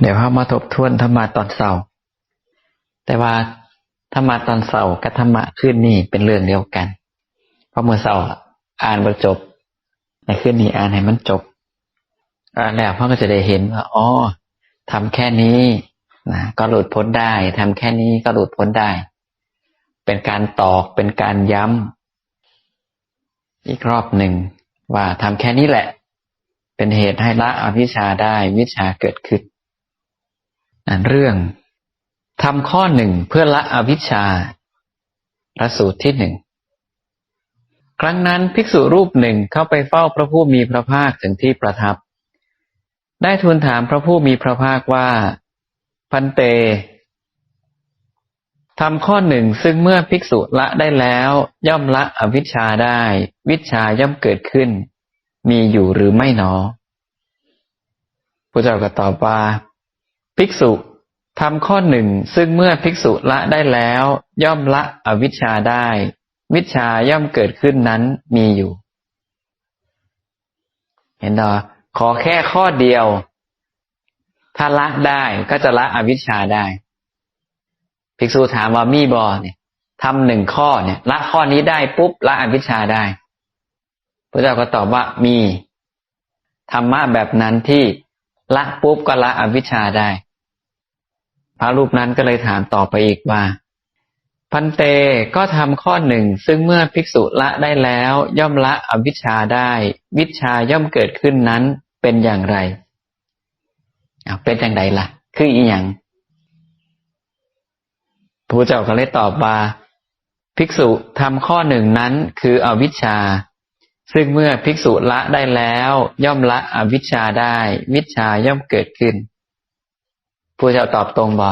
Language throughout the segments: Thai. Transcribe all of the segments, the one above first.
เดี๋ยวเรามาทบทวนธรรมะตอนเสาร์แต่ว่าธรรมะตอนเสาร์กับธรรมะขึ้นนี่เป็นเรื่องเดียวกัน เพราะเมื่อเสาร์อ่านบรจบในขึ้นนี้อ่านให้มันจบอ่านแล้วพ่อก็จะได้เห็นว่าอ๋อทำแค่นี้นะก็หลุดพ้นได้ทำแค่นี้ก็หลุดพ้นได้ เป็นการตอกเป็นการย้ำอีกรอบหนึ่งว่าทำแค่นี้แหละ เป็นเหตุให้ละอวิชชาได้วิชาเกิดขึ้น อ่านเรื่องทำข้อหนึ่งเพื่อละอวิชชา พระสูตรที่หนึ่ง ครั้งนั้นภิกษุรูปหนึ่งเข้าไปเฝ้าพระผู้มีพระภาคถึงที่ประทับ ได้ทูลถามพระผู้มีพระภาคว่า พันเตทำข้อหนึ่งซึ่งเมื่อภิกษุละได้แล้ว ย่อมละอวิชชาได้ วิชาย่อมเกิดขึ้น มีอยู่หรือไม่หนอพระเจ้าก็ตอบว่า ภิกษุทำข้อหนึ่งซึ่งเมื่อภิกษุละได้แล้ว ย่อมละอวิชชาได้ วิชาย่อมเกิดขึ้นนั้นมีอยู่ เห็นดอขอแค่ข้อเดียว ถ้าละได้ก็จะละอวิชชาได้ ภิกษุถามว่ามีบอเนี่ยทำหนึ่งข้อเนี่ย ละข้อนี้ได้ปุ๊บละอวิชชาได้พระเจ้าก็ตอบว่ามีธรรมะแบบนั้นที่ ละปุ๊บก็ละอวิชชาได้ พระรูปนั้นก็เลยถามต่อไปอีกว่า พันเตก็ทำข้อหนึ่งซึ่งเมื่อภิกษุละได้แล้ว ย่อมละอวิชชาได้ วิชาย่อมเกิดขึ้นนั้นเป็นอย่างไรเป็นอย่างไรล่ะ คืออีหยังพระเจ้าก็เลยตอบว่า ภิกษุทำข้อหนึ่งนั้นคืออวิชชา ซึ่งเมื่อภิกษุละได้แล้ว ย่อมละอวิชชาได้วิชาย่อมเกิดขึ้นพระเจ้าตอบตรงบอ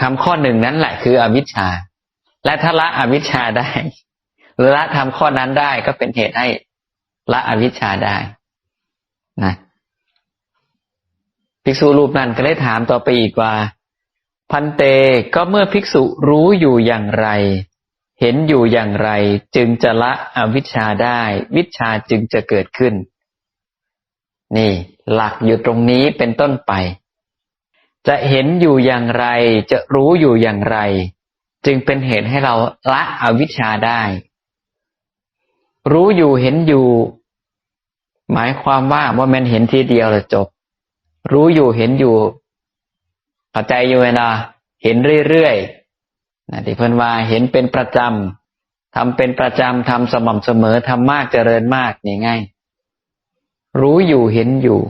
ทำข้อหนึ่งนั้นแหละคืออวิชชา และถ้าละอวิชชาได้หรือละทำข้อนั้นได้ก็เป็นเหตุให้ละอวิชชาได้นะภิกษุรูปนั้นก็ได้ถามต่อไปอีกว่า พันเตก็เมื่อภิกษุรู้อยู่อย่างไร เห็นอยู่อย่างไรจึงจะละอวิชชาได้ วิชาจึงจะเกิดขึ้น นี่ หลักอยู่ตรงนี้เป็นต้นไป จะเห็นอยู่อย่างไร จะรู้อยู่อย่างไร จึงเป็นเหตุให้เราละอวิชชาได้ รู้อยู่เห็นอยู่ หมายความว่าว่ามันเห็นทีเดียวแล้วจบ รู้อยู่เห็นอยู่เข้าใจอยู่เวลาเห็นเรื่อยๆ นะที่เพิ่นว่าเห็นเป็นประจำทำเป็นประจำทำสม่ำเสมอทำมากเจริญมากนี่ง่ายรู้อยู่เห็นอยู่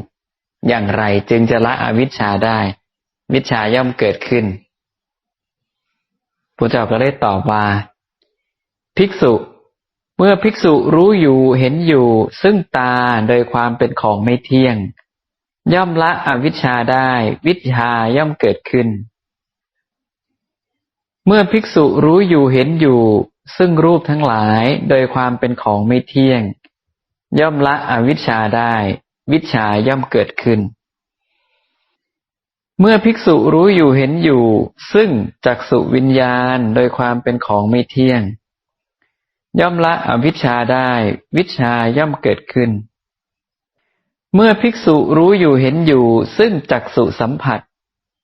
อย่างไรจึงจะละอวิชชาได้ วิชาย่อมเกิดขึ้นพระเจ้าก็เลยตอบว่า ภิกษุเมื่อภิกษุรู้อยู่เห็นอยู่ ซึ่งตาโดยความเป็นของไม่เที่ยง ย่อมละอวิชชาได้ วิชาย่อมเกิดขึ้น เมื่อภิกษุรู้อยู่เห็นอยู่ ซึ่งรูปทั้งหลายโดยความเป็นของไม่เที่ยง ย่อมละอวิชชาได้ วิชาย่อมเกิดขึ้น เมื่อภิกษุรู้อยู่เห็นอยู่ ซึ่งจักสุวิญญาณโดยความเป็นของไม่เที่ยง ย่อมละอวิชชาได้ วิชาย่อมเกิดขึ้น เมื่อภิกษุรู้อยู่เห็นอยู่ ซึ่งจักสุสัมผัส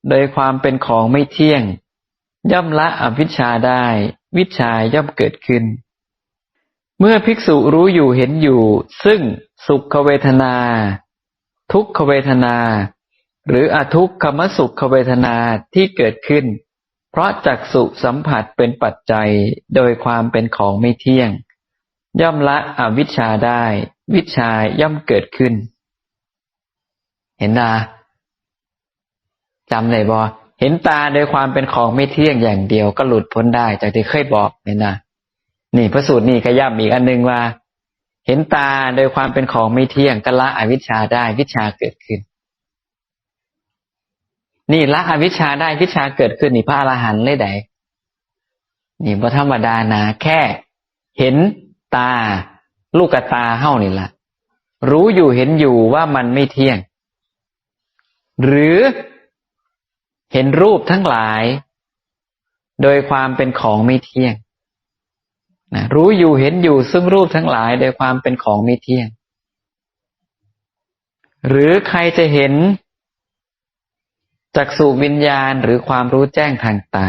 โดยความเป็นของไม่เที่ยง ย่อมละอวิชชาได้ วิชาย่อมเกิดขึ้น เมื่อภิกษุรู้อยู่เห็นอยู่ ซึ่งสุขเวทนา ทุกขเวทนา หรืออทุกขมสุขเวทนาที่เกิดขึ้น เพราะจักสุสัมผัสเป็นปัจจัยโดยความเป็นของไม่เที่ยง ย่อมละอวิชชาได้ วิชาย่อมเกิดขึ้น เห็นนาจำเลยบอ เห็นตาโดยความเป็นของไม่เที่ยงอย่างเดียวก็หลุดพ้นได้จากที่เคยบอกเนี่ยนะนี่พระสูตรนี่ก็ย้ำอีกอันหนึ่งว่า เห็นตาโดยความเป็นของไม่เที่ยงก็ละอวิชชาได้วิชาเกิดขึ้น นี่ละอวิชชาได้วิชาเกิดขึ้นนี่พระอรหันต์เลยไดนี่พระธรรมดานะแค่ เห็นตา ลูกตาเฮ้านี่ละรู้อยู่เห็นอยู่ว่ามันไม่เที่ยง หรือ เห็นรูปทั้งหลาย โดยความเป็นของไม่เที่ยงนะรู้อยู่เห็นอยู่ซึ่งรูปทั้งหลายโดยความเป็นของไม่เที่ยง หรือใครจะเห็นจักษุวิญญาณหรือความรู้แจ้งทางตา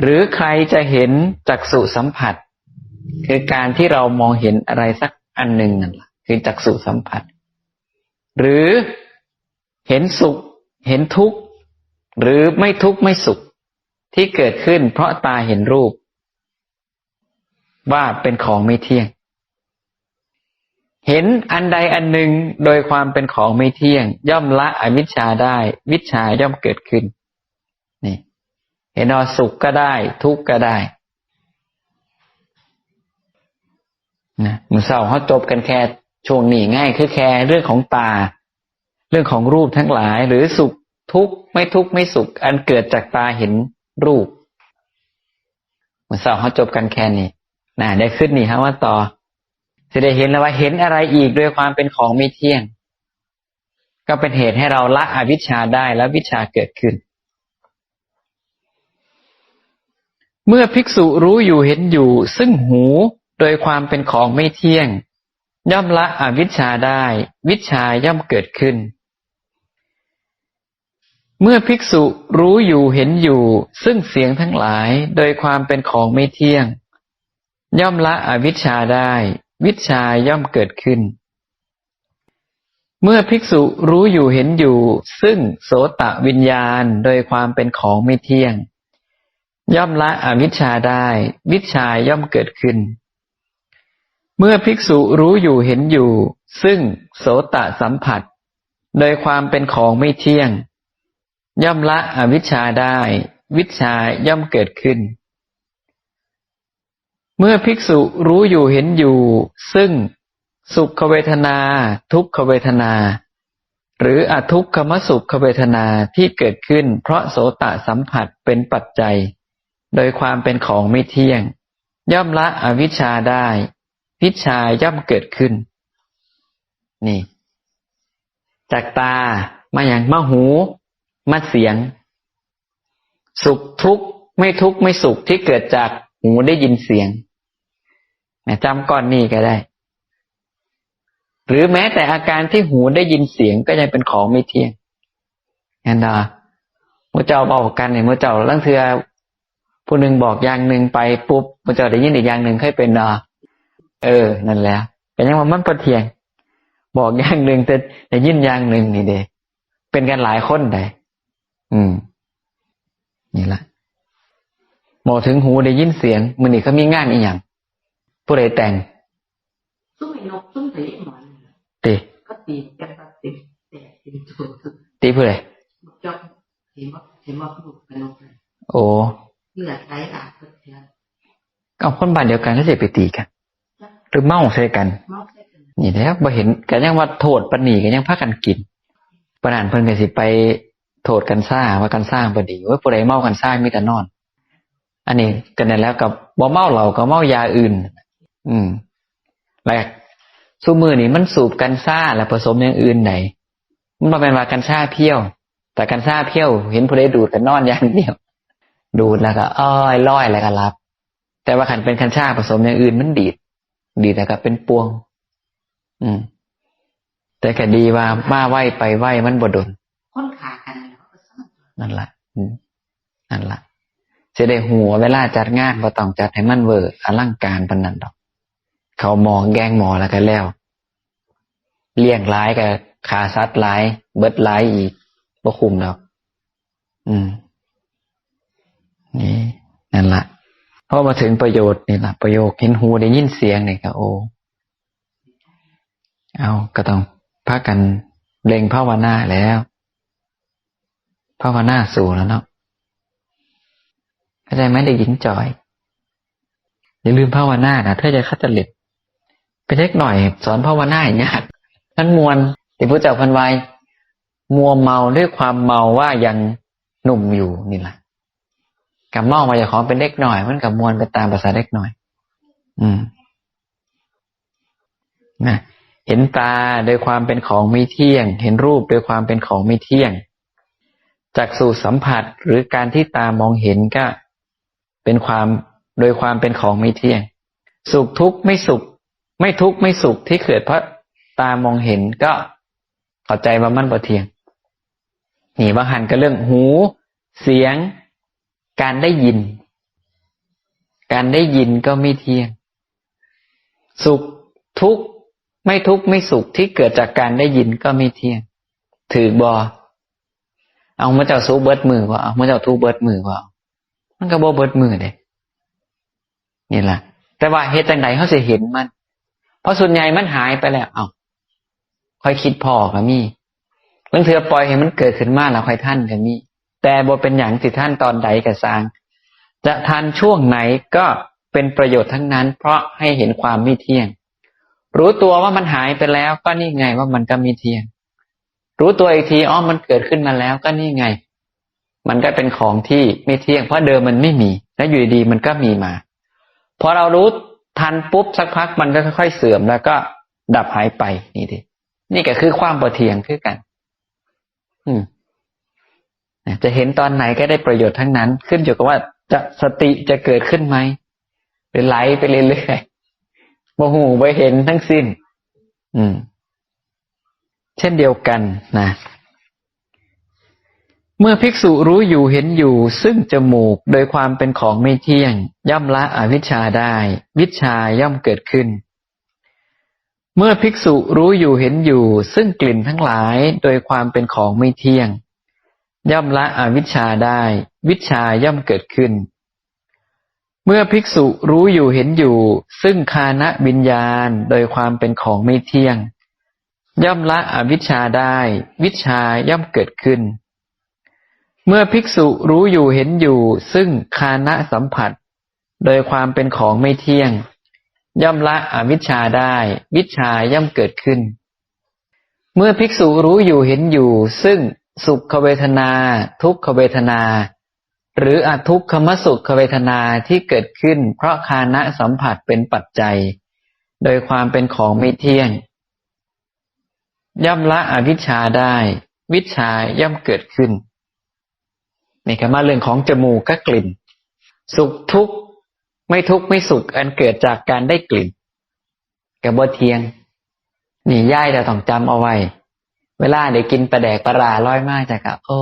หรือใครจะเห็นจักษุสัมผัส คือการที่เรามองเห็นอะไรสักอันหนึ่งนั่นแหละคือจักษุสัมผัส หรือเห็นสุข เห็นทุกข์หรือไม่ทุกข์ไม่สุขที่เกิดขึ้นเพราะตาเห็นรูป ว่าเป็นของไม่เที่ยง เห็นอันใดอันหนึ่งโดยความเป็นของไม่เที่ยง ย่อมละอวิชชาได้วิชชาย่อมเกิดขึ้นนี่เห็นว่าสุขก็ได้ ทุกข์ก็ได้นะมือเศร้าเขาจบกันแค่ช่วงนี้ง่ายคือแค่เรื่องของตา เรื่องของรูปทั้งหลายหรือสุขทุกข์ไม่ทุกข์ไม่สุข อันเกิดจากตาเห็นรูปเมือเศร้าเขาจบกันแค่นี้นะได้ขึ้นนี่ครับว่าต่อจะได้เห็นแล้วว่าเห็นอะไรอีกด้วยความเป็นของไม่เที่ยง ก็เป็นเหตุให้เราละอวิชชาได้แล้ววิชาเกิดขึ้น เมื่อภิกษุรู้อยู่เห็นอยู่ ซึ่งหูโดยความเป็นของไม่เที่ยง ย่อมละอวิชชาได้ วิชาย่อมเกิดขึ้น เมื่อภิกษุรู้อยู่เห็นอยู่ ซึ่งเสียงทั้งหลายโดยความเป็นของไม่เที่ยง ย่อมละอวิชชาได้ วิชาย่อมเกิดขึ้น เมื่อภิกษุรู้อยู่เห็นอยู่ ซึ่งโสตะวิญญาณโดยความเป็นของไม่เที่ยง ย่อมละอวิชชาได้ วิชาย่อมเกิดขึ้น เมื่อภิกษุรู้อยู่เห็นอยู่ ซึ่งโสตะสัมผัส โดยความเป็นของไม่เที่ยง ย่อมละอวิชชาได้ วิชาย่อมเกิดขึ้น เมื่อภิกษุรู้อยู่เห็นอยู่ ซึ่งสุขเวทนา ทุกขเวทนา หรืออทุกขมสุขเวทนาที่เกิดขึ้น เพราะโสตะสัมผัสเป็นปัจจัย โดยความเป็นของไม่เที่ยง ย่อมละอวิชชาได้ วิชาย่อมเกิดขึ้น นี่ จากตามาอย่างมาหู มาเสียง สุขทุกข์ไม่ทุกข์ไม่สุขที่เกิดจากหูได้ยินเสียงจำก้อนนี้ก็ได้ หรือแม้แต่อาการที่หูได้ยินเสียงก็ยังเป็นของไม่เที่ยงเห็นดาเมื่อเจ้าบอกกันเนี่ยเมื่อเจ้าลังเทือผู้หนึ่งบอกอย่างหนึ่งไปปุ๊บเมื่อเจ้าได้ยินอีกอย่างหนึ่งค่อยเป็นดาเออ นั่นแหละแต่ยังว่ามันประเทียง บอกอย่างหนึ่งแต่ได้ยินอย่างหนึ่งนี่เด้เป็นกันหลายคนได้ อืม นี่ละหมอถึงหูได้ยินเสียงมือนี่เขามีงานอีหยังผู้ใดแต่งซุ้มไอ้นกซุ้มไอ้หมอนตีก็ตีกันตัดติดแต่ติดตัวตีผู้ใดจอบเห็นว่าเห็นว่าพูดกันนกเลยโอ้เลือดไหลอาบก็เสียเอาคนบ้านเดียวกันแล้วจะไปตีกันหรือเมาใส่กันมอกใส่กันนี่แหล้วบ่เห็นกันยังว่าโทษปานนีกันยังพากันกินปานานเพิ่นก็สิไป โทษกันซ่าว่ากันซ่าบดีว่าผู้ใดเมากันซ่ามีแต่นอน อันนี้กันแล้วกับบ่เมาเหล้าก็เมายาอื่น อืมแรกสู้มือนี่มันสูบกันซ่าและผสมอย่างอื่นไหนมันบ่แม่นว่ากันซ่าเพี้ยว แต่กันซ่าเพี้ยว เห็นผู้ใดดูดกันนอนอย่างเดียว ดูดแล้วก็อ้อยร้อยแล้วก็รับ แต่ว่าขันเป็นคันชาผสมอย่างอื่นมันดีด ดีแต่ก็เป็นปวง อืม แต่ก็ดีว่ามาไหวไปไหวมันบ่ดนคนขากันแล้วก็สมัคร นั่นละอืมนั่นละจะได้หัวเวลาจัดงานบ่ต้องจัดให้มันเวอร์อลังการปานนั้นดอก เขาหมอแกงหมอแล้วก็แล้ว เลี้ยงร้ายกับขาซัดร้าย เบิดร้ายอีกบ่คุมดอก อืม นี่นั่นละพอมาถึงประโยชน์นี่ละประโยคเห็นหูได้ยินเสียงนี่ก็โอ้เอาก็ต้องพากันเล็งภาวนาแล้ว ภาวนาสู่แล้วเนาะเข้าใจไหมเด็กหญิงจอย อย่าลืมภาวนานะถ้าจะคัดจริตเป็นเล็กหน่อย สอนภาวนาอย่างยากนั่นมวลที่พระเจ้าพันไว้มัวเมาด้วยความเมาว่ายังหนุ่มอยู่นี่แหละกับเมามาจากของเป็นเล็กหน่อย มันกับมวลไปตามภาษาเล็กหน่อย อืมนะเห็นตาโดยความเป็นของไม่เที่ยง เห็นรูปโดยความเป็นของไม่เที่ยง จากสู่สัมผัสหรือการที่ตามองเห็นก็ เป็นความโดยความเป็นของไม่เที่ยง สุขทุกข์ไม่สุข ไม่ทุกข์ไม่สุขที่เกิดเพราะตามองเห็นก็เข้าใจว่ามันบ่เที่ยงนี่บาหันก็เรื่องหู เสียง การได้ยิน การได้ยินก็ไม่เที่ยง สุขทุกข์ไม่ทุกข์ไม่สุขที่เกิดจากการได้ยินก็ไม่เที่ยง ถือบอ เอามาเจ้าสู้เบิดมือว่าเอามาเจ้าทุกเบิดมือว่ามันก็บ่เบิดมือเด้นี่แหละแต่ว่าเหตุจังใดเขาสิเห็นมัน เพราะส่วนใหญ่มันหายไปแล้ว เอาค่อยคิดพอก็มีบางเถือปล่อยให้มันเกิดขึ้นมาแล้วค่อยท่านก็มีแต่บ่เป็นอย่างสิท่านตอนใดก็สาง จะทันช่วงไหนก็เป็นประโยชน์ทั้งนั้น เพราะให้เห็นความไม่เที่ยง รู้ตัวว่ามันหายไปแล้วก็นี่ไงว่ามันก็ไม่เที่ยง รู้ตัวอีกทีอ๋อมันเกิดขึ้นมาแล้วก็นี่ไง มันก็เป็นของที่ไม่เที่ยง เพราะเดิมมันไม่มี แล้วอยู่ดีๆมันก็มีมา พอเรารู้ทันปุ๊บสักพักมันก็ค่อยๆเสื่อมแล้วก็ดับหายไปนี่ดินี่ก็คือความประเทียงคือกัน อืมจะเห็นตอนไหนก็ได้ประโยชน์ทั้งนั้น ขึ้นอยู่กับว่าจะสติจะเกิดขึ้นไหมหรือไหลไปเรื่อยๆโมโหไปเห็นทั้งสิ้น อืม เช่นเดียวกันนะ เมื่อภิกษุรู้อยู่เห็นอยู่ ซึ่งจมูกโดยความเป็นของไม่เที่ยง ย่อมละอวิชชาได้ วิชาย่อมเกิดขึ้น เมื่อภิกษุรู้อยู่เห็นอยู่ ซึ่งกลิ่นทั้งหลายโดยความเป็นของไม่เที่ยง ย่อมละอวิชชาได้ วิชชาย่อมเกิดขึ้นเมื่อภิกษุรู้อยู่เห็นอยู่ ซึ่งคานะวิญญาณโดยความเป็นของไม่เที่ยง ย่อมละอวิชชาได้ วิชาย่อมเกิดขึ้น เมื่อภิกษุรู้อยู่เห็นอยู่ ซึ่งคานะสัมผัส โดยความเป็นของไม่เที่ยง ย่อมละอวิชชาได้ วิชชาย่อมเกิดขึ้น เมื่อภิกษุรู้อยู่เห็นอยู่ ซึ่งสุขเวทนา ทุกขเวทนา หรืออทุกขมสุขเวทนาที่เกิดขึ้น เพราะคานะสัมผัสเป็นปัจจัย โดยความเป็นของไม่เที่ยง ย่อมละอวิชชาได้ วิชชาย่อมเกิดขึ้นนี่ก็มาเรื่องของจมูกก็กลิ่น สุขทุกข์ไม่ทุกข์ไม่สุข อันเกิดจากการได้กลิ่นกับบเทียง นี่ย่ายเราต้องจำเอาไว้ เวลาเดี๋ยวกินปลาแดกปลาราร้อยมากจากอะโอ้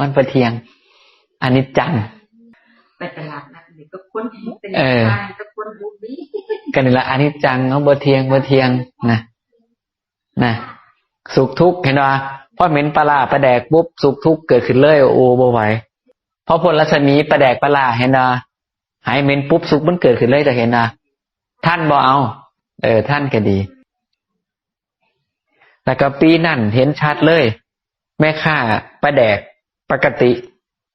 มันประเทียง อันนี้จังไปตลาดนัดเด็กก็คนเป็นเออชายก็คนบุบีกันนี่ละอันนี้จังเอาบเทียงบเทียงนะนะ สุขทุกข์เห็นว่าพอเหม็นปลาปลาแดกปุ๊บสุขทุกข์เกิดขึ้นเลยโอ้บ่ไหวพอพลรัศมีปลาแดกปลาร้าเห็นว่าหายเหม็นปุ๊บสุขมันเกิดขึ้นเลยจะเห็นนะท่านบ่เอา เออ ท่านก็ดี แล้วก็ปีนั่นเห็นชัดเลย แม่ข้าปลาแดกปกติ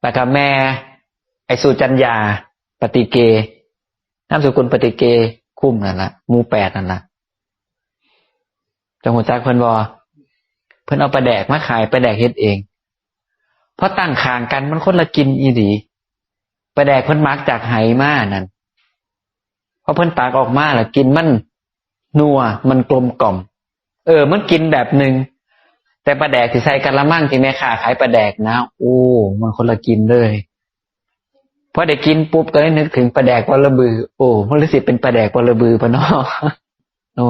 แล้วก็แม่ ไอสุจัญญาปฏิเกนามสกุลปฏิเกคุ้มนั่นละมูแปดนั่นละจังหวัดจักเพิ่นบอ เพิ่นเอาปลาแดกมาขายปลาแดกเฮ็ดเองเพราะตั้งคางกันมันคนละกินอีดีปลาแดกเพิ่นมักจากไหมานั่นเพราะเพิ่นตากออกมาแล้วกินมันนัวมันกลมกล่อม เออ มันกินแบบหนึ่งแต่ปลาแดกที่ใส่กะละมังที่แม่ค้าขายปลาแดกนะโอ้มันคนละกินเลยพอได้กินปุ๊บก็ได้นึกถึงปลาแดกวลบือ โอ้มันรู้สึกเป็นปลาแดกวลบือปะเนาะโอ้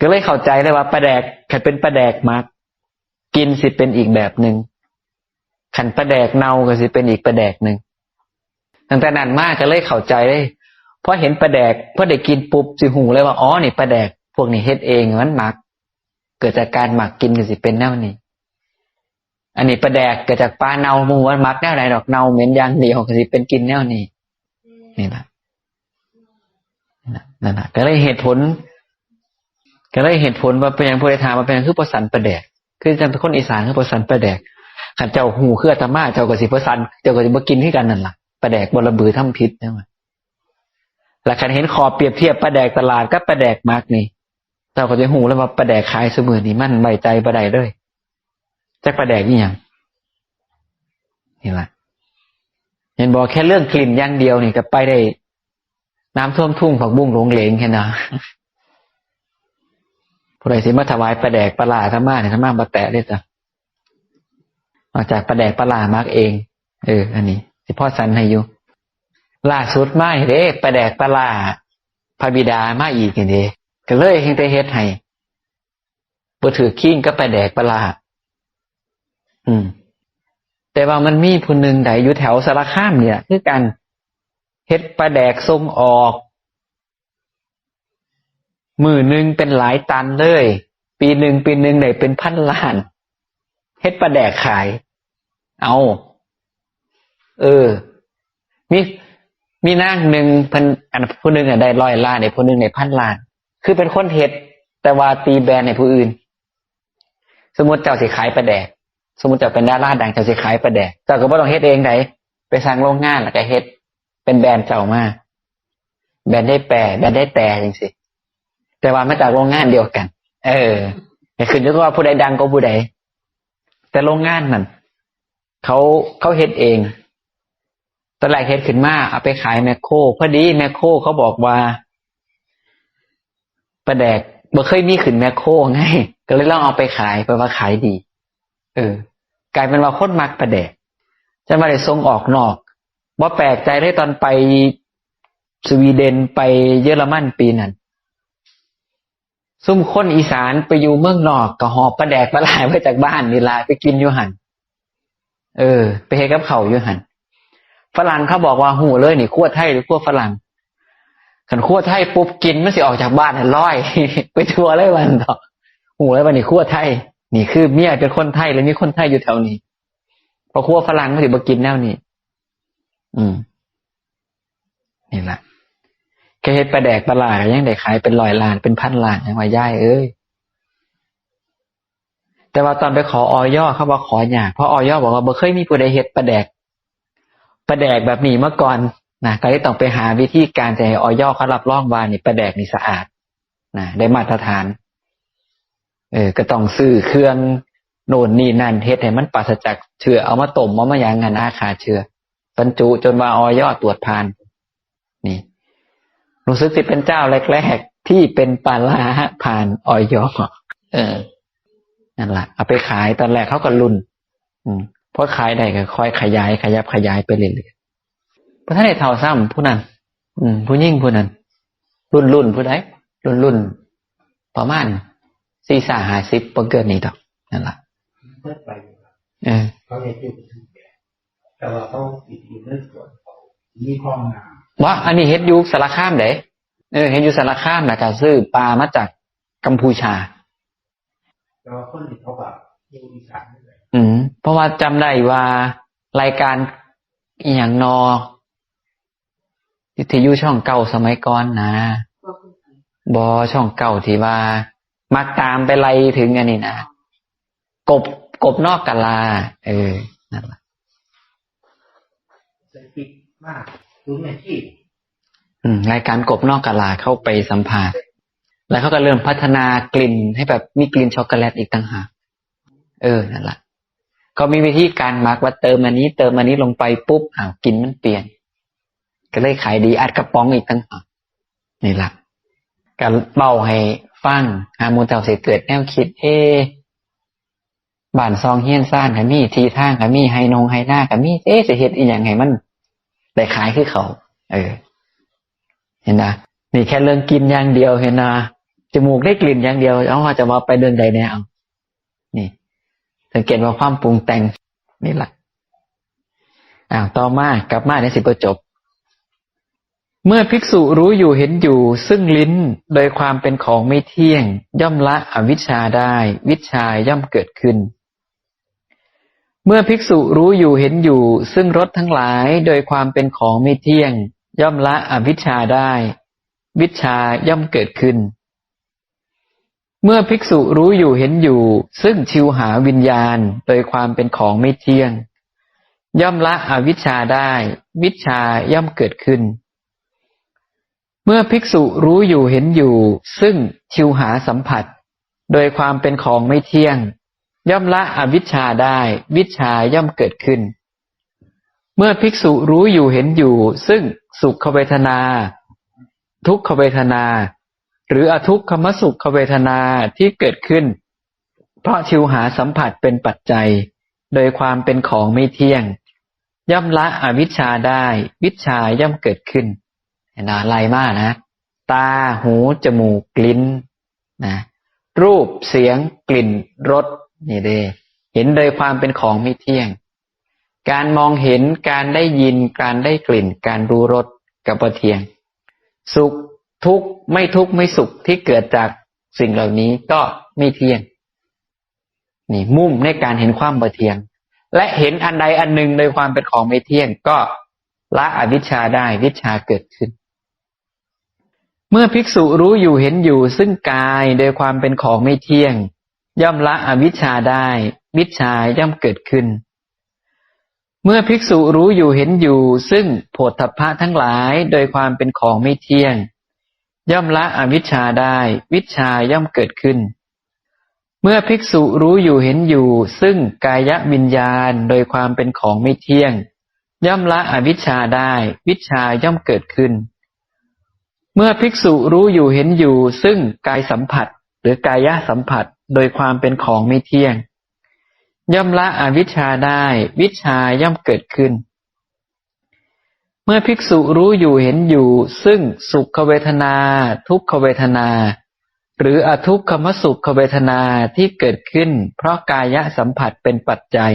ก็เลยเข้าใจเลยว่าปลาแดกขันเป็นปลาแดกมัก กินสิเป็นอีกแบบหนึ่งขันปลาแดกเน่าก็สิเป็นอีกปลาแดกหนึ่งตั้งแต่นั้นมากก็เลยเข้าใจเลยพอเห็นปลาแดกพอได้กินปุ๊บสิหูเลยว่าอ๋อนี่ปลาแดกพวกนี้เฮ็ดเองมันหมัก เกิดจากการหมักกินก็สิเป็นแนวนี้ อันนี้ปลาแดกเกิดจากปลาเน่าหมูว่ามักแนวไหนดอกเน่าเหม็นอย่างเดียวก็สิเป็นกินแนวนี้นี่แหละนั่นแหละก็เลยเหตุผล ก็เลยเหตุผลว่าเป็นอย่างผู้ใดถามาเป็นหยังคือประสันประแดก คือจำคนอีสานคือประสันประแดกขันเจ้าหูเครือตมาเจ้ากสิประสันเจ้าก็สิมากินที่กันนั่นล่ะประแดกบระบือทำพิษนะมันแล้วขันเห็นคอเปรียบเทียบประแดกตลาดกับประแดกมากนี่เจ้าก็จะหูแล้วว่าประแดกขายเสมอนี่มันใบใจประใดเลยจากประแดกนี่ยังนี่แหละเห็นบอกแค่เรื่องกลิ่นอย่างเดียวนี่ก็ไปได้ น้ำท่วมทุ่งผักบุ้งหลงเหลงแค่นะ ผู้ใดสิมาถวายประแดกปลาร้าธรรมาเนี่ยธรรมามาแตะได้จ้ะนอกจากประแดกปลาร้ามากเอง เออ อันนี้สิพ่อสันให้อยู่ล่าสุดมาเด้ประแดกปลาร้าพระบิดามาอีกนี่เด้ก็เลยเฮงแต่เฮ็ดให้บ่ถือขิ้งก็ประแดกปลาร้าอืม แต่ว่ามันมีผู้หนึ่งใดอยู่แถวสารคามเนี่ย คือกันเฮ็ดปลาแดกส่งออก มือหนึ่งเป็นหลายตันเลย ปีหนึ่งปีหนึ่งได้เป็นพันล้านเฮ็ดปลาแดกขาย เอา เออ มีมีนางหนึ่งพิ่นอันผู้หนึ่งอะได้ร้อยล้านไอ้ผู้หนึ่งได้พันล้าน คือเป็นคนเฮ็ด แต่ว่าตีแบรนด์ในผู้อื่น สมมติเจ้าสิขายปลาแดก สมมติเจ้าเป็นดาราดังเจ้าสิขายปลาแดกเจ้าก็บ่ต้องเฮ็ดเองไดไปสั่งโรงงานแล้วก็เฮ็ด เป็นแบรนด์เจ้ามาแบรนด์ได้แปรแบรนด์ได้แต่จังซี่ แต่ว่ามาจากโรงงานเดียวกัน เออแต่ขึ้นอยู่กับว่าผู้ใดดังก็ผู้ใด แต่โรงงานนั่นเขาเขาเฮ็ดเองตอนแรกเฮ็ดขึ้นมาเอาไปขายแมคโครพอดีแมคโครเขาบอกว่าปลาแดกบ่เคยมีขึ้นแมคโครไงก็เลยลองเอาไปขายเพราะว่าขายดี เออกลายเป็นว่าคนมักปลาแดกจะมาได้ส่งออกนอกว่าแปลกใจได้ตอนไปสวีเดนไปเยอรมันปีนั้น ซุ่มคนอีสานไปอยู่เมืองนอกก็หอบปลาแดกปลาหลายไว้จากบ้านนี่ลาไปกินยูหันเออ ไปเฮ็ดกับเขายูหันฝรั่งเขาบอกว่าหูเลยนี่ขั้วไทยหรือขั้วฝรั่งขันขั้วไทยปุ๊บกินมันสิออกจากบ้านหันร้อย ไปทัวร์เลยวันต่อหูเลยวันนี้ขั้วไทย นี่คือเมียเป็นคนไทยแล้วมีคนไทยอยู่แถวนี้พอขั้วฝรั่งมันสิบ่กินแนวนี้อืมนี่แหละ ค่เฮ็ดปลาแดกปลาหลาก็ยังได้ขายเป็นร้อยล้านเป็นพันล้านยังว่าย่ายเอ้ยแต่ว่าตอนไปขอออยอเขาบอกขออยาเพราะออยอบอกว่าบ่เคยมีผู้ใดเฮ็ดปลาแดกปลาแดกแบบนี้เมื่อก่อนนะก็เลยต้องไปหาวิธีการจะให้ออยอเขารับรองว่านี่ปลาแดกนี่สะอาดนะได้มาตรฐาน เออก็ต้องซื้อเครื่องโน่นนี่นั่นเฮ็ดให้มันปราศจากเชื้อเอามาต้มเอามาอย่างงันอาคาเชื้อบรรจุจนว่าออยอตรวจผ่าน รู้สึกสิเป็นเจ้าแรกๆที่เป็นปลาร้าผ่านออยเออนั่นแหละเอาไปขายตอนแรกเขาก็รุนอืมเพราะขายได้ก็ค่อยขยายขยับขยายไปเรื่อยๆพระท่านได้เท่าซ้ำผู้นั้น อืม ผู้ยิ่งผู้นั้น รุ่นรุ่นผู้ใดรุ่นรุ่นประมาณสี่สาหาสิบปเกินนี้ดอกนั่นแหละเออยู่ครับเขาเรียอยู่ที่แก่แต่ว่าเขาติดอยู่เรื่องส่วนเขามีห้องน้ ว่าอันนี้เฮ็ดอยูสารคามเด้เออเฮ็ดอยูสารคามนะก็ซื้อปลามาจากกัมพูชาแต่ว่าคนที่เขาแบบอยู่อีสานนี่แหละอืม เพราะว่าจำได้ว่ารายการอย่างนอวิทยุช่องเก่าสมัยก่อนนะบอช่องเก่าที่ว่า มักตามไปไล่ถึงอันนี้นะกบกบนอกกะลา เออนั่นแหละเศรษฐกิจมาก รู้ไหมที่รายการกบนอกกะลาเข้าไปสัมภาษณ์แล้วเขาก็เริ่มพัฒนากลิ่นให้แบบมีกลิ่นช็อกโกแลตอีกต่างหากเออนั่นแหละก็มีวิธีการมักว่าเติมอันนี้ เติมอันนี้ลงไปปุ๊บอ้าวกลิ่นมันเปลี่ยน ก็เลยขายดีอัดกระป๋องอีกต่างหากนี่แหละการเบาให้ฟังฮามูลเต่าเสเกิดแนวคิด เอบ้านซองเฮียนซ่านกับมีทีทางกับมีไฮนงไฮหน้ากับมีเอ๊ะจะเฮ็ดอีหยังไงมัน ได้ขายคือเขา เออ เห็นนะนี่แค่เรื่องกินอย่างเดียวเห็นนะจมูกได้กลิ่นอย่างเดียวเอาว่าจะมาไปเรื่องใดแน่เอานี่สังเกตว่าความปรุงแต่งนี่แหละอ้าวต่อมากลับมาในสิบจบ เมื่อภิกษุรู้อยู่เห็นอยู่ ซึ่งลิ้นโดยความเป็นของไม่เที่ยง ย่อมละอวิชชาได้ วิชชาย่อมเกิดขึ้น เมื่อภิกษุรู้อยู่เห็นอยู่ ซึ่งรสทั้งหลายโดยความเป็นของไม่เที่ยง ย่อมละอวิชชาได้ วิชาย่อมเกิดขึ้น เมื่อภิกษุรู้อยู่เห็นอยู่ ซึ่งชิวหาวิญญาณโดยความเป็นของไม่เที่ยง ย่อมละอวิชชาได้ วิชชาย่อมเกิดขึ้น เมื่อภิกษุรู้อยู่เห็นอยู่ ซึ่งชิวหาสัมผัส โดยความเป็นของไม่เที่ยง ย่อมละอวิชชาได้ วิชาย่อมเกิดขึ้น เมื่อภิกษุรู้อยู่เห็นอยู่ ซึ่งสุขเวทนา ทุกขเวทนา หรืออทุกขมสุขเวทนาที่เกิดขึ้น เพราะชิวหาสัมผัสเป็นปัจจัย โดยความเป็นของไม่เที่ยง ย่อมละอวิชชาได้ วิชาย่อมเกิดขึ้นเห็นไหมไล่มากนะ ตาหูจมูกลิ้นนะรูปเสียงกลิ่นรส นี่เด้เห็นโดยความเป็นของไม่เที่ยง การมองเห็นการได้ยินการได้กลิ่น การรู้รสกับบ่เทียง สุขทุกข์ไม่ทุกข์ไม่สุขที่เกิดจากสิ่งเหล่านี้ก็ไม่เที่ยง นี่มุ่งในการเห็นความบ่เทียง และเห็นอันใดอันหนึ่งโดยความเป็นของไม่เที่ยง ก็ละอวิชชาได้วิชาเกิดขึ้นเมื่อภิกษุรู้อยู่เห็นอยู่ซึ่งกายโดยความเป็นของไม่เที่ยง ย่อมละอวิชชาได้วิชชาย่อมเกิดขึ้น เมื่อภิกษุรู้อยู่เห็นอยู่ ซึ่งโผฏฐัพพะทั้งหลายโดยความเป็นของไม่เที่ยง ย่อมละอวิชชาได้วิชาย่อมเกิดขึ้น เมื่อภิกษุรู้อยู่เห็นอยู่ ซึ่งกายวิญญาณโดยความเป็นของไม่เที่ยง ย่อมละอวิชชาได้ วิชาย่อมเกิดขึ้นเมื่อภิกษุรู้อยู่เห็นอยู่ซึ่งกายสัมผัส รือกายสัมผัสโดยความเป็นของไม่เที่ยง ย่อมละอวิชชาได้ วิชาย่อมเกิดขึ้น เมื่อภิกษุรู้อยู่เห็นอยู่ ซึ่งสุขเวทนา ทุกขเวทนา หรืออทุกขมสุขเวทนาที่เกิดขึ้น เพราะกายสัมผัสเป็นปัจจัย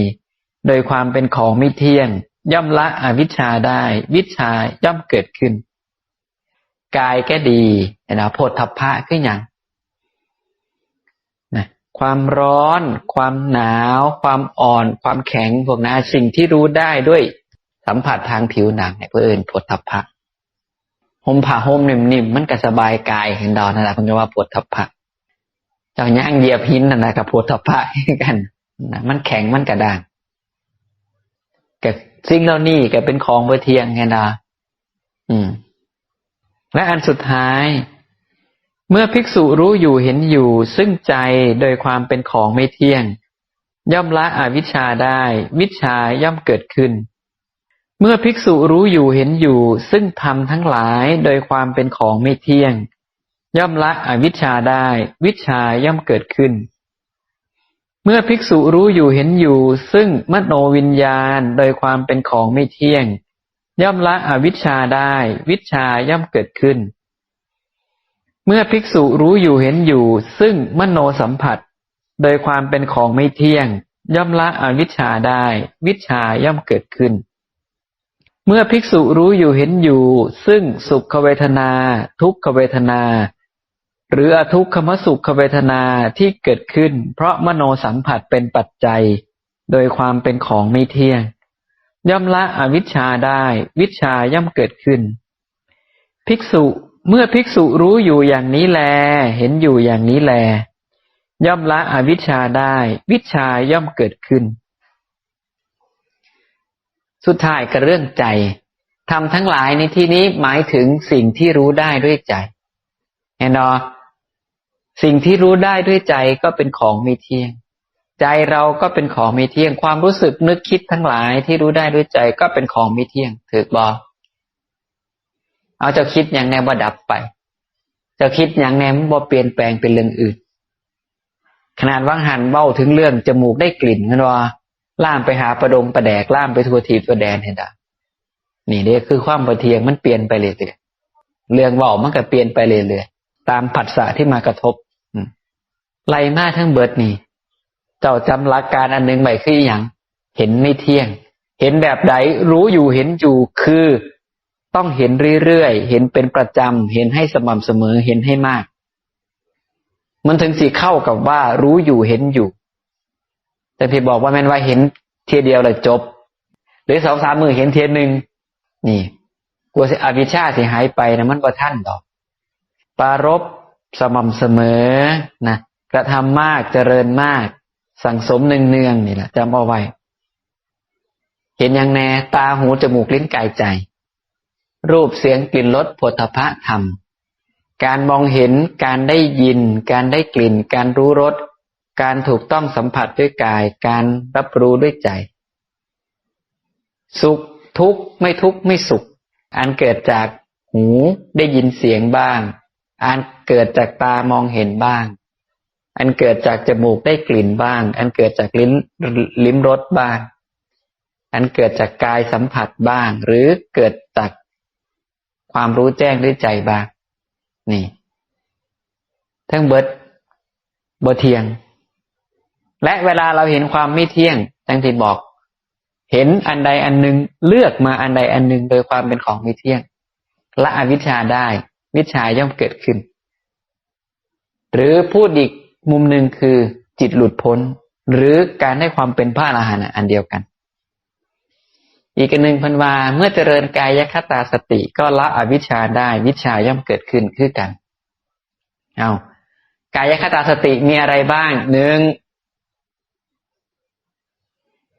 โดยความเป็นของไม่เที่ยง ย่อมละอวิชชาได้ วิชาย่อมเกิดขึ้น กายก็ดีนะโพธพะก็อย่าง ความร้อน ความหนาว ความอ่อน ความแข็งพวกนั้นสิ่งที่รู้ได้ด้วยสัมผัสทางผิวหนังเนี่ยเพื่อเอินโพธพะห่มผ้าห่มนิ่มๆมันก็สบายกายเห็นดอนนั่นแหละเพิ่นก็ว่าโพธพะเจ้าย่างเหยียบหินนั่นนะกับโพธพะกันนะมันแข็งมันกระด้างกับสิ่งเหล่านี้ก็เป็นของบ่เทียงไงนะอืม และอันสุดท้าย เมื่อภิกษุรู้อยู่เห็นอยู่ซึ่งใจโดยความเป็นของไม่เที่ยง ย่อมละอวิชชาได้ วิชาย่อมเกิดขึ้น เมื่อภิกษุรู้อยู่เห็นอยู่ซึ่งธรรมทั้งหลายโดยความเป็นของไม่เที่ยง ย่อมละอวิชชาได้ วิชาย่อมเกิดขึ้น เมื่อภิกษุรู้อยู่เห็นอยู่ ซึ่งมโนวิญญาณโดยความเป็นของไม่เที่ยง ย่อมละอวิชชาได้ วิชาย่อมเกิดขึ้น มื่อภิกษุรู้อยู่เห็นอยู่ ซึ่งมโนสัมผัส โดยความเป็นของไม่เที่ยง ย่อมละอวิชชาได้ วิชาย่อมเกิดขึ้น เมื่อภิกษุรู้อยู่เห็นอยู่ ซึ่งสุขเวทนา ทุกขเวทนา หรืออทุกขมสุขเวทนาที่เกิดขึ้น เพราะมโนสัมผัสเป็นปัจจัย โดยความเป็นของไม่เที่ยง ย่อมละอวิชชาได้ วิชาย่อมเกิดขึ้น ภิกษุ เมื่อภิกษุรู้อยู่อย่างนี้แล เห็นอยู่อย่างนี้แล ย่อมละอวิชชาได้ วิชาย่อมเกิดขึ้น สุดท้ายก็เรื่องใจทำทั้งหลายในที่นี้หมายถึงสิ่งที่รู้ได้ด้วยใจเห็นไหมสิ่งที่รู้ได้ด้วยใจก็เป็นของมีเที่ยง ใจเราก็เป็นของมีเที่ยง ความรู้สึกนึกคิดทั้งหลายที่รู้ได้ด้วยใจก็เป็นของมีเที่ยงถือบอ เอาจ้าคิดอย่างแนวบ่ดับไปจ้าคิดอย่างแนวบ่เปลี่ยนแปลงเป็นเรื่องอื่น ขนาดว่างหันเบ้าถึงเรื่องจมูกได้กลิ่นกันว่าล่ามไปหาประดงประแดกล่ามไปทัวทีตัวแดนเห็นดะนี่เด้คือความประเทียงมันเปลี่ยนไปเรื่อยเรื่องเบามันก็เปลี่ยนไปเรื่อยตามผัสสะที่มากระทบไล่มาทั้งเบิดนี่ เจ้าจำหลักการอันหนึ่งใหม่คืออย่างเห็นไม่เที่ยง เห็นแบบใดรู้อยู่เห็นอยู่คือ ต้องเห็นเรื่อยๆ เห็นเป็นประจำ เห็นให้สม่ำเสมอ เห็นให้มาก มันถึงสิเข้ากับว่ารู้อยู่เห็นอยู่ แต่ที่บอกว่าแม่นว่าเห็นเทียเดียวเลยจบ หรือสองสามมือเห็นเทียหนึ่งนี่กลัวสิอวิชชาสิหายไปนะมันก็ท่านดอกปารบสม่ำเสมอนะกระทำมากเจริญมาก สั่งสมเนืองๆนี่แหละจำเอาไว้ เห็นอย่างแน่ตาหูจมูกลิ้นกายใจ รูปเสียงกลิ่นรสผลพระธรรม การมองเห็นการได้ยิน การได้กลิ่น การรู้รสการถูกต้องสัมผัสด้วยกาย การรับรู้ด้วยใจ สุขทุกข์ไม่ทุกข์ไม่สุข อันเกิดจากหูได้ยินเสียงบ้าง อันเกิดจากตามองเห็นบ้าง อันเกิดจากจมูกได้กลิ่นบ้าง อันเกิดจากลิ้นลิ้มรสบ้าง อันเกิดจากกายสัมผัสบ้าง หรือเกิด ความรู้แจ้งด้วยใจบ้างนี่ ทั้งเบิดบเทียง และเวลาเราเห็นความไม่เที่ยงดังที่บอก เห็นอันใดอันหนึ่งเลือกมาอันใดอันหนึ่งโดยความเป็นของไม่เที่ยงละอวิชชาได้ วิชาย่อมเกิดขึ้น หรือพูดอีกมุมหนึ่งคือจิตหลุดพ้น หรือการได้ความเป็นพระอรหันต์อันเดียวกัน อีกอันหนึ่งพันวาเมื่อเจริญกายคตาสติ ก็ละอวิชชาได้วิชาย่อมเกิดขึ้นคือกัน เอากายคตาสติมีอะไรบ้างหนึ่ง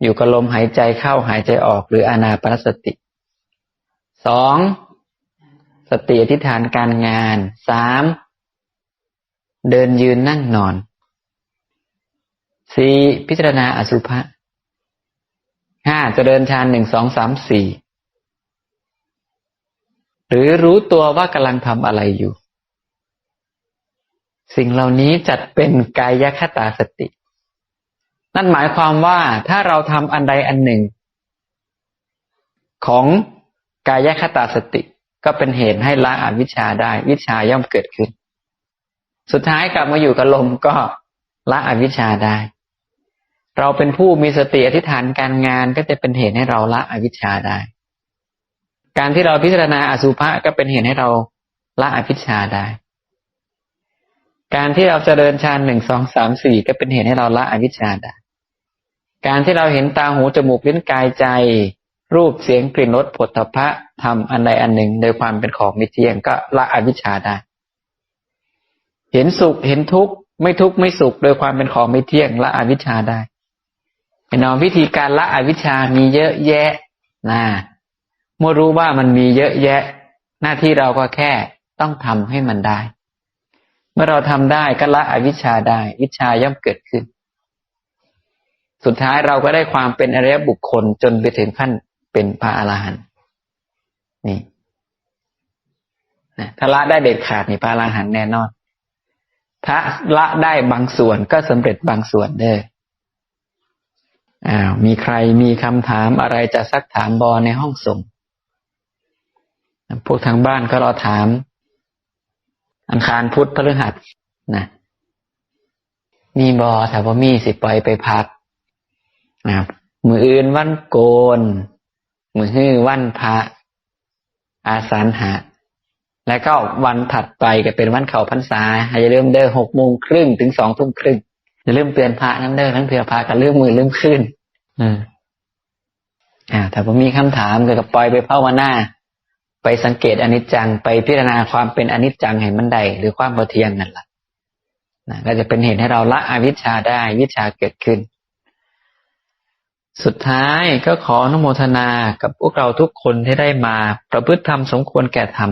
อยู่กับลมหายใจเข้าหายใจออกหรืออานาปนสติสองสติอธิษฐานการงานสามเดินยืนนั่งนอนสี่พิจารณาอสุภะ ห้าเจริญฌานหนึ่งสองสามสี่หรือรู้ตัวว่ากำลังทำอะไรอยู่ สิ่งเหล่านี้จัดเป็นกายคตาสติ นั่นหมายความว่าถ้าเราทำอันใดอันหนึ่ง ของกายคตาสติก็เป็นเหตุให้ละอวิชชาได้ วิชาย่อมเกิดขึ้น สุดท้ายกลับมาอยู่กับลมก็ละอวิชชาได้ เราเป็นผู้มีสติอธิษฐานการงานก็จะเป็นเหตุให้เราละอวิชชาได้ การที่เราพิจารณาอสุภะก็เป็นเหตุให้เราละอวิชชาได้ การที่เราจเจริญฌานหนึ่งสองสามสี่ก็เป็นเหตุให้เราละอวิชชาได้ การที่เราเห็นตาหูจมูกลิ้นกายใจ รูปเสียงกลิ่นรสผลทพะทำอันใดอันหนึ่งโดยความเป็นของไม่เที่ยงก็ละอวิชชาได้ เห็นสุขเห็นทุกข์ไม่ทุกข์ไม่สุขโดยความเป็นของไม่เที่ยงละอวิชชาได้ นอาวิธีการละอวิชชามีเยอะแยะนะเมื่อรู้ว่ามันมีเยอะแยะ หน้าที่เราก็แค่ต้องทำให้มันได้ เมื่อเราทำได้ก็ละอวิชชาได้ วิชาย่อมเกิดขึ้น สุดท้ายเราก็ได้ความเป็นอริยบุคคลจนไปถึงขั้นเป็นพระอรหันต์นี่นะถ้าละได้เด็ดขาดนี่พระอรหันต์แน่นอน ถ้าละได้บางส่วนก็สำเร็จบางส่วนเด้อ อ้าวมีใครมีคำถามอะไรจะซักถามบอในห้องส่ง พวกทางบ้านก็รอถาม อังคารพุธพฤหัสนะมีบอถ้าว่ามีสิปล่อยไปพักนะมืออื่นวันโกน มือฮื้อวันพระ อาสาฬหะ แล้วก็วันถัดไปก็เป็นวันเข่าพรรษาอย่าลืมเด้อหกโมงครึ่งถึงสองทุ่มครึ่ง อย่าลืมเตือนพระน้ำเด้อทั้งเผื่อพระกับเรื่องมือเรื่องขึ้นอืมอ่าถ้าผมมีคำถามเกี่ยวกับปล่อยไปภาวนาไปสังเกตอนิจจังไปพิจารณาความเป็นอนิจจังเห็นมันใดหรือความโพเทียงนั่นแหละนะก็จะเป็นเหตุให้เราละอวิชชาได้วิชาเกิดขึ้น สุดท้ายก็ขออนุโมทนากับพวกเราทุกคนที่ได้มาประพฤติธรรมสมควรแก่ธรรม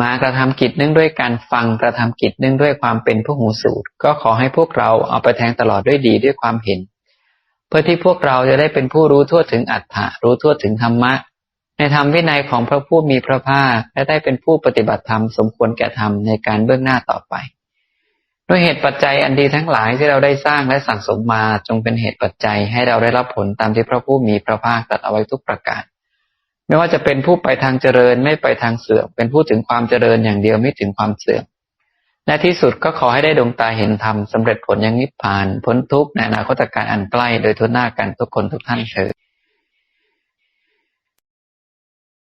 มากระทำกิจเนื่องด้วยการฟังกระทำกิจเนื่องด้วยความเป็นผู้หูสูตร ก็ขอให้พวกเราเอาไปแทงตลอดด้วยดีด้วยความเห็น เพื่อที่พวกเราจะได้เป็นผู้รู้ทั่วถึงอัตถะรู้ทั่วถึงธรรมะ ในธรรมวินัยของพระผู้มีพระภาคและได้เป็นผู้ปฏิบัติธรรมสมควรแก่ธรรมในการเบื้องหน้าต่อไปด้วยเหตุปัจจัยอันดีทั้งหลายที่เราได้สร้างและสั่งสมมาจงเป็นเหตุปัจจัยให้เราได้รับผลตามที่พระผู้มีพระภาคตรัสเอาไว้ทุกประการ ไม่ว่าจะเป็นผู้ไปทางเจริญไม่ไปทางเสื่อม เป็นผู้ถึงความเจริญอย่างเดียวไม่ถึงความเสื่อมและที่สุดก็ขอให้ได้ดวงตาเห็นธรรมสำเร็จผลยังนิพพาน พ้นทุกข์ในอนาคตการอันใกล้โดยทุนหน้ากันทุกคนทุกท่านเถิด